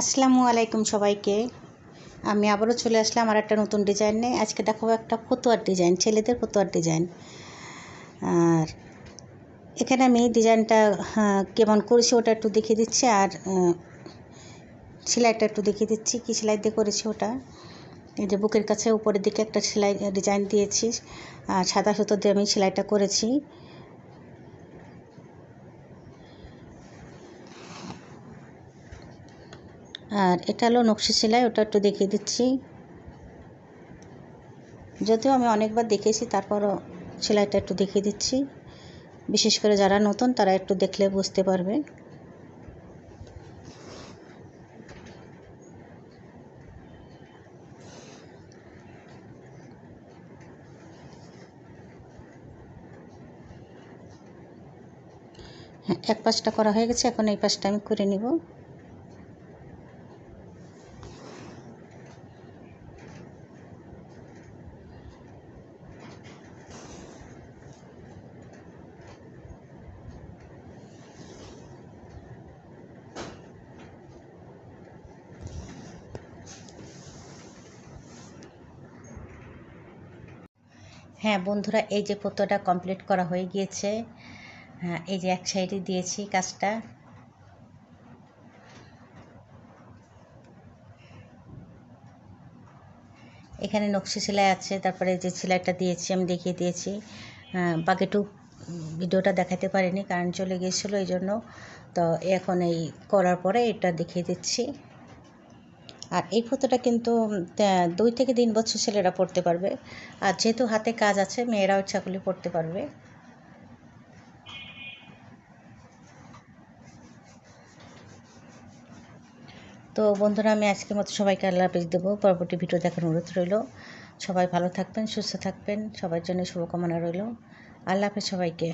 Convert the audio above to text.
আসসালামু আলাইকুম সবাইকে। আমি আবারও চলে আসলাম আর একটা নতুন ডিজাইন নিয়ে। আজকে দেখাবো একটা ফতুয়ার ডিজাইন ছেলেদের ফতুয়ার ডিজাইন আর এখানে আমি ডিজাইনটা হ্যাঁ, কেমন করেছি ওটা একটু দেখিয়ে দিচ্ছি আর সেলাইটা একটু দেখিয়ে দিচ্ছি কী সেলাই দিয়ে করেছি ওটা। এই যে বুকের কাছে উপরের দিকে একটা সেলাই ডিজাইন দিয়েছি আর সাদা সুতো দিয়ে আমি সেলাইটা করেছি। আর এটা হলো নকশি সেলাই, ওটা একটু দেখিয়ে দিচ্ছি। যদিও আমি অনেকবার দেখেছি, তারপরও সেলাইটা একটু দেখিয়ে দিচ্ছি। বিশেষ করে যারা নতুন, তারা একটু দেখলে বুঝতে পারবে। হ্যাঁ এক পাশটা করা হয়ে গেছে, এখন এই পাশটা আমি করে নিব। হ্যাঁ বন্ধুরা, এই যে ফটোটা কমপ্লিট করা হয়ে গিয়েছে। হ্যাঁ এই যে এক সাইডে দিয়েছি কাজটা। এখানে নকশি সেলাই আছে, তারপরে যে সেলাইটা দিয়েছি, আমি দেখিয়ে দিয়েছি। বাকি একটু ভিডিওটা দেখাতে পারিনি, কারণ চলে গিয়েছিল এই জন্য তো এখন এই করার পরে এটা দেখিয়ে দিচ্ছি। আর এই ফটোটা কিন্তু দুই থেকে তিন বছর ছেলেরা পড়তে পারবে। আর যেহেতু হাতে কাজ আছে, মেয়েরাও ইচ্ছা করলে পড়তে পারবে। তো বন্ধুরা, আমি আজকের মতো সবাইকে আল্লাহ হাফিজ দেবো। পরবর্তী ভিডিও দেখার অনুরোধ রইল। সবাই ভালো থাকবেন, সুস্থ থাকবেন। সবার জন্য শুভকামনা রইল। আল্লাহ হাফিজ সবাইকে।